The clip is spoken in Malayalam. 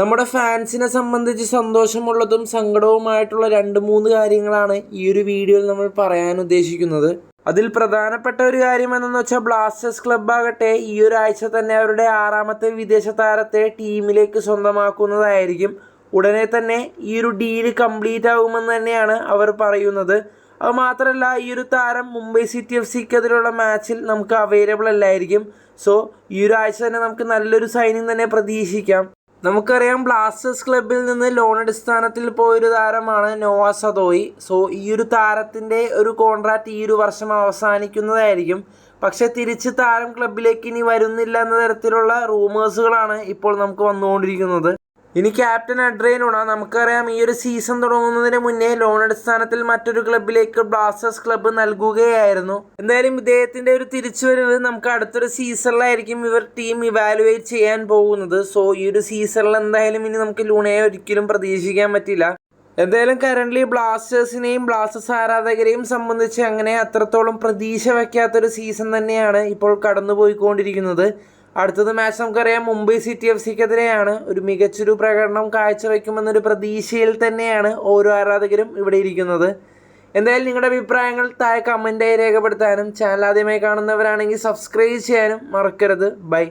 നമ്മുടെ ഫാൻസിനെ സംബന്ധിച്ച് സന്തോഷമുള്ളതും സങ്കടവുമായിട്ടുള്ള രണ്ട് മൂന്ന് കാര്യങ്ങളാണ് ഈ ഒരു വീഡിയോയിൽ നമ്മൾ പറയാൻ ഉദ്ദേശിക്കുന്നത്. അതിൽ പ്രധാനപ്പെട്ട ഒരു കാര്യം എന്തെന്ന് വെച്ചാൽ ബ്ലാസ്റ്റേഴ്സ് ക്ലബ്ബാകട്ടെ ഈ ഒരു ആഴ്ച തന്നെ അവരുടെ ആറാമത്തെ വിദേശ താരത്തെ ടീമിലേക്ക് സ്വന്തമാക്കുന്നതായിരിക്കും. ഉടനെ തന്നെ ഈ ഒരു ഡീൽ കംപ്ലീറ്റ് ആകുമെന്ന് തന്നെയാണ് അവർ പറയുന്നത്. അത് മാത്രമല്ല ഈ ഒരു താരം മുംബൈ സിറ്റി എഫ് സിക്കെതിരെയുള്ള മാച്ചിൽ നമുക്ക് അവൈലബിൾ അല്ലായിരിക്കും. സോ ഈ ഒരു ആഴ്ച തന്നെ നമുക്ക് നല്ലൊരു സൈനിങ് തന്നെ പ്രതീക്ഷിക്കാം. നമുക്കറിയാം ബ്ലാസ്റ്റേഴ്സ് ക്ലബിൽ നിന്ന് ലോൺ അടിസ്ഥാനത്തിൽ പോയൊരു താരമാണ് നോവ സദോയി സോ ഈ ഒരു താരത്തിന്റെ ഒരു കോൺട്രാക്റ്റ് ഈ ഒരു വർഷം അവസാനിക്കുന്നതായിരിക്കും. പക്ഷേ തിരിച്ച് താരം ക്ലബിലേക്ക് ഇനി വരുന്നില്ല എന്ന തരത്തിലുള്ള റൂമേഴ്സുകളാണ് ഇപ്പോൾ നമുക്ക് വന്നുകൊണ്ടിരിക്കുന്നത്. ഇനി ക്യാപ്റ്റൻ അഡ്രൈനോണ നമുക്കറിയാം ഈ ഒരു സീസൺ തുടങ്ങുന്നതിന് മുന്നേ ലോൺ അടിസ്ഥാനത്തിൽ മറ്റൊരു ക്ലബിലേക്ക് ബ്ലാസ്റ്റേഴ്സ് ക്ലബ്ബ് നൽകുകയായിരുന്നു. എന്തായാലും ഇദ്ദേഹത്തിന്റെ ഒരു തിരിച്ചുവരവ് നമുക്ക് അടുത്തൊരു സീസണിലായിരിക്കും ഇവർ ടീം ഇവാലുവേറ്റ് ചെയ്യാൻ പോകുന്നത്. സോ ഈ ഒരു സീസണിൽ എന്തായാലും ഇനി നമുക്ക് ലൂണയെ ഒരിക്കലും പ്രതീക്ഷിക്കാൻ പറ്റില്ല. എന്തായാലും കറന്റ്ലി ബ്ലാസ്റ്റേഴ്സിനെയും ബ്ലാസ്റ്റേഴ്സ് ആരാധകരെയും സംബന്ധിച്ച് അങ്ങനെ അത്രത്തോളം പ്രതീക്ഷ വയ്ക്കാത്തൊരു സീസൺ തന്നെയാണ് ഇപ്പോൾ കടന്നുപോയിക്കൊണ്ടിരിക്കുന്നത്. അടുത്തത് മാച്ച് നമുക്കറിയാം മുംബൈ സിറ്റി എഫ് സിക്കെതിരെയാണ് ഒരു മികച്ചൊരു പ്രകടനം കാഴ്ചവെക്കുമെന്നൊരു പ്രതീക്ഷയിൽ തന്നെയാണ് ഓരോ ആരാധകരും ഇവിടെ ഇരിക്കുന്നത്. എന്തായാലും നിങ്ങളുടെ അഭിപ്രായങ്ങൾ താഴെ കമന്റായി രേഖപ്പെടുത്താനും ചാനൽ ആദ്യമായി കാണുന്നവരാണെങ്കിൽ സബ്സ്ക്രൈബ് ചെയ്യാനും മറക്കരുത്. ബൈ